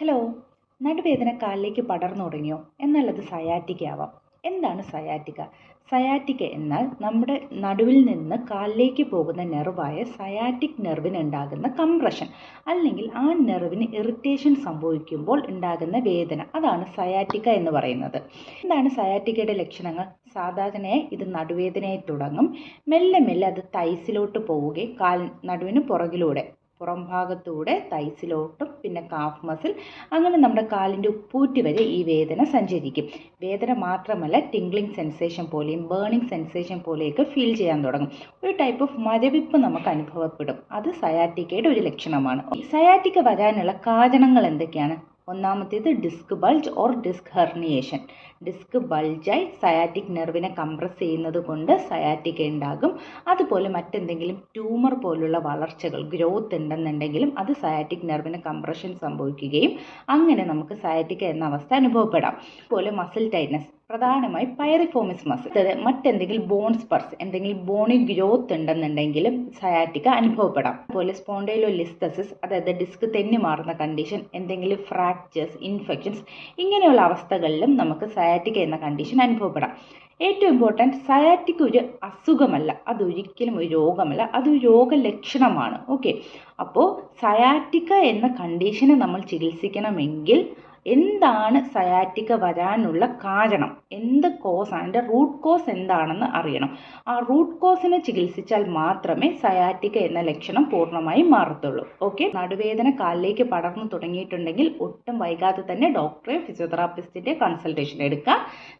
Hello നടുവേദന കാലിലേക്ക് പടർന്നു തുടങ്ങിയോ? എന്നാൽ അത് സയാറ്റിക്ക ആവാം. എന്താണ് സയാറ്റിക്ക സയാറ്റിക്ക എന്നാൽ നമ്മുടെ നടുവിൽ നിന്ന് കാലിലേക്ക് പോകുന്ന നെർവായ സയാറ്റിക് നെർവിന് ഉണ്ടാകുന്ന കംപ്രഷൻ അല്ലെങ്കിൽ ആ നെർവിന് ഇറിറ്റേഷൻ സംഭവിക്കുമ്പോൾ ഉണ്ടാകുന്ന വേദന. അതാണ് സയാറ്റിക്ക എന്ന് പറയുന്നത്. എന്താണ് സയാറ്റിക്കയുടെ ലക്ഷണങ്ങൾ? സാധാരണയായി ഇത് നടുവേദനയായി തുടങ്ങും. മെല്ലെ മെല്ലെ അത് തൈസിലോട്ട് പോവുകയും കാൽ നടുവിന് പുറകിലൂടെ പുറം ഭാഗത്തൂടെ തൈസിലോട്ടും പിന്നെ കാഫ് മസിൽ അങ്ങനെ നമ്മുടെ കാലിന്റെ ഉപ്പൂറ്റി വരെ ഈ വേദന സഞ്ചരിക്കും. വേദന മാത്രമല്ല ടിംഗ്ലിംഗ് സെൻസേഷൻ പോലെയും ബേണിംഗ് സെൻസേഷൻ പോലെയൊക്കെ ഫീൽ ചെയ്യാൻ തുടങ്ങും. ഒരു ടൈപ്പ് ഓഫ് മരവിപ്പ് നമുക്ക് അനുഭവപ്പെടും. അത് സയാറ്റിക്കയുടെ ഒരു ലക്ഷണമാണ്. സയാറ്റിക്ക വരാനുള്ള കാരണങ്ങൾ എന്തൊക്കെയാണ്? ഒന്നാമത്തേത് disc bulge or disc herniation disc ബൾജായി sciatic നെർവിനെ കംപ്രസ് ചെയ്യുന്നത് കൊണ്ട് സയാറ്റിക്ക ഉണ്ടാകും. അതുപോലെ മറ്റെന്തെങ്കിലും ട്യൂമർ പോലുള്ള വളർച്ചകൾ ഗ്രോത്ത് ഉണ്ടെന്നുണ്ടെങ്കിലും അത് സയാറ്റിക് നെർവിന് കംപ്രഷൻ സംഭവിക്കുകയും അങ്ങനെ നമുക്ക് സയാറ്റിക്ക എന്ന അവസ്ഥ അനുഭവപ്പെടാം. അതുപോലെ മസിൽ ടൈറ്റ്നസ് പ്രധാനമായി പൈറിഫോമിസ് മസിൽ മറ്റെന്തെങ്കിലും ബോൺ സ്പർസ് എന്തെങ്കിലും ബോണി ഗ്രോത്ത് ഉണ്ടെന്നുണ്ടെങ്കിലും സയാറ്റിക്ക അനുഭവപ്പെടാം. അതുപോലെ സ്പോണ്ടൈലോ ലിസ്തസിസ് അതായത് ഡിസ്ക് തെന്നി മാറുന്ന കണ്ടീഷൻ എന്തെങ്കിലും ഫ്രാക്ചേഴ്സ് ഇൻഫെക്ഷൻസ് ഇങ്ങനെയുള്ള അവസ്ഥകളിലും നമുക്ക് സയാറ്റിക്ക എന്ന കണ്ടീഷൻ അനുഭവപ്പെടാം. ഏറ്റവും ഇമ്പോർട്ടന്റ് സയാറ്റിക് ഒരു അസുഖമല്ല അതൊരിക്കലും ഒരു രോഗമല്ല അതൊരു രോഗലക്ഷണമാണ്. ഓക്കെ അപ്പോൾ സയാറ്റിക്ക എന്ന കണ്ടീഷനെ നമ്മൾ ചികിത്സിക്കണമെങ്കിൽ എന്താണ് സയാറ്റിക്ക വരാനുള്ള കാരണം? എന്ത് കോസ് അതിന്റെ റൂട്ട് കോസ് എന്താണെന്ന് അറിയണം. ആ റൂട്ട് കോസിനെ ചികിത്സിച്ചാൽ മാത്രമേ സയാറ്റിക്ക എന്ന ലക്ഷണം പൂർണമായും മാറത്തുള്ളൂ. ഓക്കെ നടുവേദന കാലിലേക്ക് പടർന്നു തുടങ്ങിയിട്ടുണ്ടെങ്കിൽ ഒട്ടും വൈകാതെ തന്നെ ഡോക്ടറെ ഫിസിയോതെറാപ്പിസ്റ്റിന്റെ കൺസൾട്ടേഷൻ എടുക്കുക.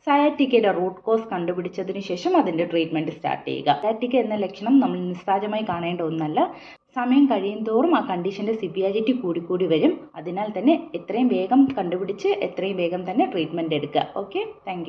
സയാറ്റിക്കയുടെ റൂട്ട് കോസ് കണ്ടുപിടിച്ചതിന് ശേഷം അതിന്റെ ട്രീറ്റ്മെന്റ് സ്റ്റാർട്ട് ചെയ്യുക. സയാറ്റിക്ക എന്ന ലക്ഷണം നമ്മൾ നിസ്സാരമായി കാണേണ്ട ഒന്നല്ല. സമയം കഴിയും തോറും ആ കണ്ടീഷന്റെ സിവിയാരിറ്റി കൂടിക്കൂടി വരും. അതിനാൽ തന്നെ എത്രയും വേഗം കണ്ടുപിടിച്ച് എത്രയും വേഗം തന്നെ ട്രീറ്റ്മെന്റ് എടുക്കുക. Okay thank